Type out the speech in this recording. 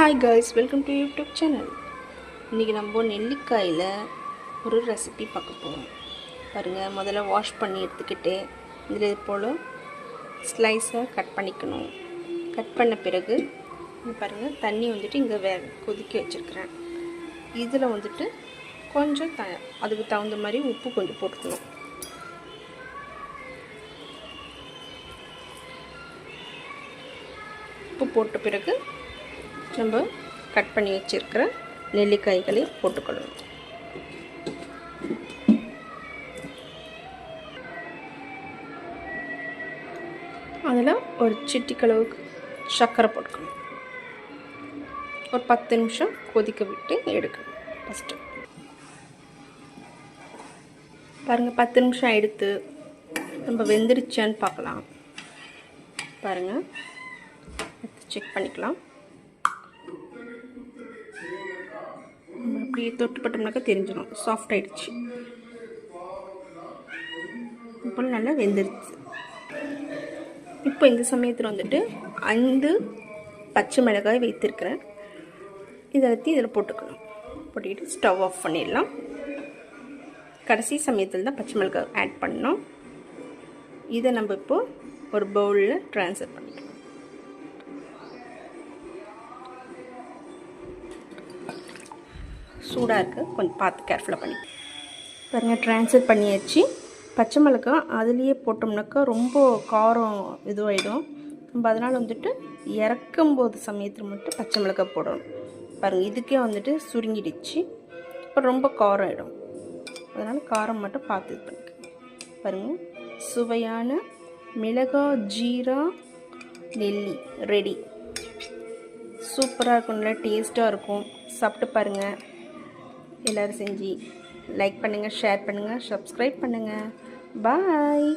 Hi guys welcome to YouTube channel இன்றைக்கி நம்ம நெல்லிக்காயில் ஒரு ரெசிபி பார்க்க போகிறோம் பாருங்கள் முதல்ல வாஷ் பண்ணி எடுத்துக்கிட்டு இதில் இது போல் ஸ்லைஸாக கட் பண்ணிக்கணும். கட் பண்ண பிறகு பாருங்கள் தண்ணி வந்துட்டு இங்கே வே கொதிக்க வச்சுருக்கிறேன். இதில் வந்துட்டு கொஞ்சம் த அதுக்கு தகுந்த மாதிரி உப்பு கொஞ்சம் போட்டுக்கணும். உப்பு போட்ட பிறகு நம்ம கட் பண்ணி வச்சுருக்கிற நெல்லிக்காய்களை போட்டுக்கொள்ளணும் அதில் ஒரு சிட்டிக்களவுக்கு சர்க்கரை போட்டுக்கணும். ஒரு பத்து நிமிஷம் கொதிக்க விட்டு எடுக்கணும் ஃபஸ்ட்டு பாருங்கள் பத்து நிமிஷம் எடுத்து நம்ம வெந்துருச்சான்னு பார்க்கலாம். பாருங்கள் செக் பண்ணிக்கலாம். நம்ம அப்படியே தெரிஞ்சிடும் சாஃப்ட் ஆகிடுச்சு இப்போ நல்லா வெந்துருச்சு. இப்போ இந்த சமயத்தில் வந்துட்டு ஐந்து பச்சை மிளகாய் வைத்திருக்கிறேன். இதை வச்சு இதில் போட்டுக்கணும். போட்டுக்கிட்டு ஸ்டவ் ஆஃப் பண்ணிடலாம். கடைசி சமயத்தில் தான் பச்சை மிளகாய் ஆட் பண்ணோம் இதை நம்ம இப்போது ஒரு பவுலில் ட்ரான்ஸ்ஃபர் பண்ணிக்கலாம். சூடாக இருக்குது கொஞ்சம் பார்த்து கேர்ஃபுல்லாக பண்ணி. பாருங்கள் ட்ரான்ஸ்ஃபர் பண்ணியாச்சு. பச்சை மிளகா அதுலேயே போட்டோம்னாக்கா ரொம்ப காரம் இதுவாகிடும் நம்ம அதனால் வந்துட்டு இறக்கும் போது சமயத்தில் மட்டும் பச்சை மிளகாய் போடணும். பாருங்கள் இதுக்கே வந்துட்டு சுருங்கிடுச்சு. இப்போ ரொம்ப காரம் ஆகிடும் அதனால் காரம் மட்டும் பார்த்து இது பண்ணிக்கோங்க பாருங்கள் சுவையான மிளகா ஜீரா நெல்லி ரெடி சூப்பராக இருக்கும் நல்லா டேஸ்ட்டாக இருக்கும். சாப்பிட்டு பாருங்கள் எல்லோரும் செஞ்சு லைக் பண்ணுங்கள் ஷேர் பண்ணுங்கள் சப்ஸ்கிரைப் பண்ணுங்கள் பாய்